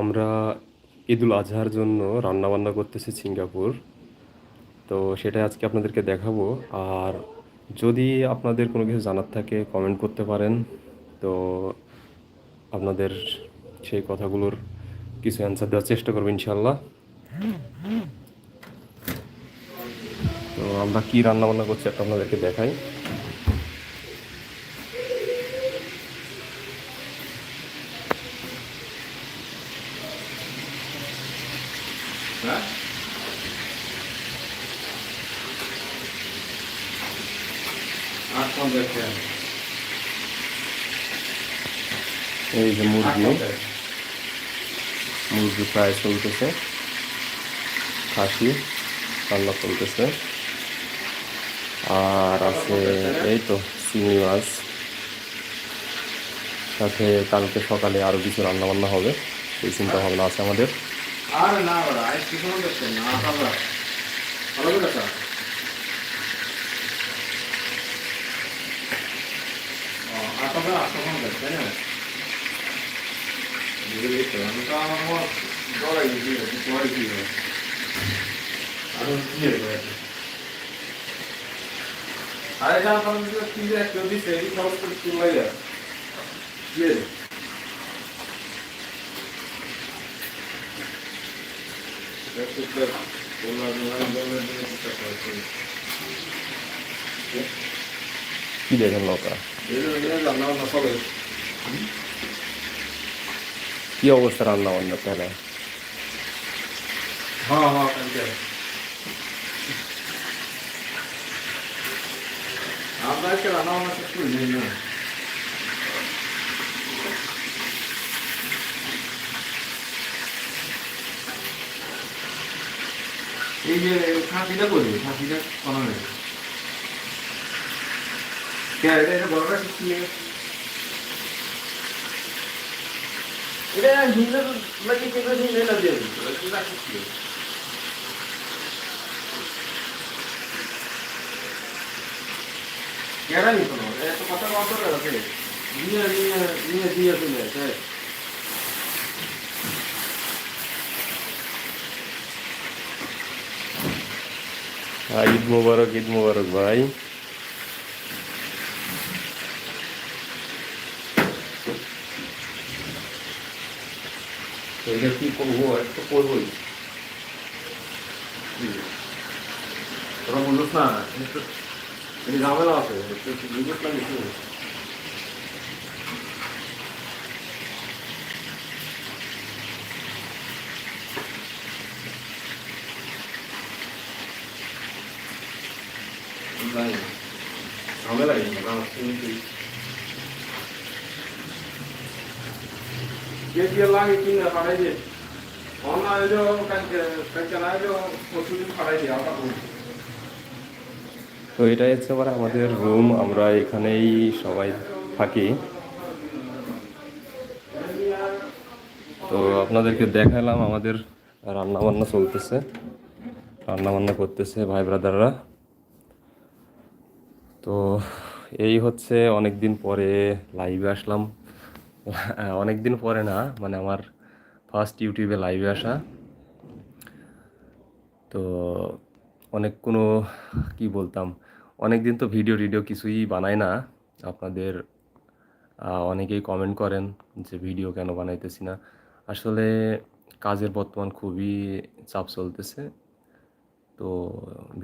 আমরা ঈদুল আজহার জন্য রান্নাবান্না করতেছি সিঙ্গাপুর। তো সেটাই আজকে আপনাদেরকে দেখাবো। আর যদি আপনাদের কোনো কিছু জানার থাকে কমেন্ট করতে পারেন। তো আপনাদের সেই কথাগুলোর কিছু অ্যান্সার দেওয়ার চেষ্টা করব ইনশাল্লাহ তো আমরা কী রান্নাবান্না করছি একটা আপনাদেরকে দেখাই। হ্যাঁ আট পঞ্চাশ এই যে মুরগি মুরগি ফ্রাই চলতেছে। খাসি রান্না চলতেছে। আর আছে এই তো চিংড়ি মাছ। সাথে কালকে সকালে আরও কিছু রান্না বান্না হবে এই চিন্তা ভাবনা আছে আমাদের। আরে না ওরা আইস কি কোনো দেখছেন না আটা ভালো করে ডরাই দিয়ে পরে কি হবে আরও দিয়ে দেবে আরে যা আমি কি যে একটা দিছে এই খরচ করে কি লাগে দিয়ে দে। কি দেখেন নৌকা কি অবস্থা রান্না বান্না তাহলে হ্যাঁ হ্যাঁ আমরা রান্না বান্না শেষ করি এই যে খাসিটা করি খাসিটা কোনো নেই কে? এটা এটা বড়টা শিখছি এটা হিন্দু লাগে কেন হিন্দু শিখছি কেডা নি কোনো এত কথা কত আছে নিয়ে নিয়ে নিয়ে, দিয়ে চলে ঈদ মুবারক ঈদ মুবারক ভাই। এটা কি করব? একটু করবোই। তোরা বলছিস না? ঝামেলা আছে। ঝামেলা লাগে কিনে দিয়ে কালকে কালকে না দিয়ে আমরা তো এটাই হচ্ছে আবার আমাদের রুম আমরা এখানেই সবাই থাকি। তো আপনাদেরকে দেখালাম আমাদের রান্না বান্না চলতেছে। রান্না বান্না করতেছে ভাই ব্রাদাররা তো এই হচ্ছে অনেক দিন পরে লাইভে আসলাম। অনেক দিন পরে না মানে আমার ফার্স্ট ইউটিউবে লাইভে আসা। তো অনেক কোনো কি বলতাম অনেক দিন তো ভিডিও টিডিও কিছুই বানাই না। আপনাদের অনেকেই কমেন্ট করেন যে ভিডিও কেন বানাইতেছি না। আসলে কাজের বর্তমান খুবই চাপ চলতেছে, তো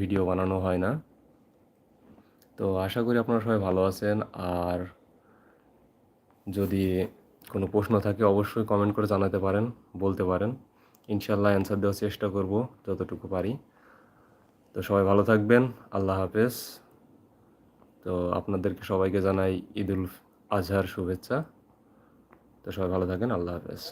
ভিডিও বানানো হয় না। তো আশা করি আপনারা সবাই ভালো আছেন। আর যদি কোনো প্রশ্ন থাকে, অবশ্যই কমেন্ট করে জানাতে পারেন, বলতে পারেন। ইনশাল্লাহ অ্যান্সার দেওয়ার চেষ্টা করব, যতটুকু পারি। তো সবাই ভালো থাকবেন, আল্লাহ হাফেজ। তো আপনাদেরকে সবাইকে জানাই ঈদুল আজহার শুভেচ্ছা। তো সবাই ভালো থাকেন, আল্লাহ হাফেজ।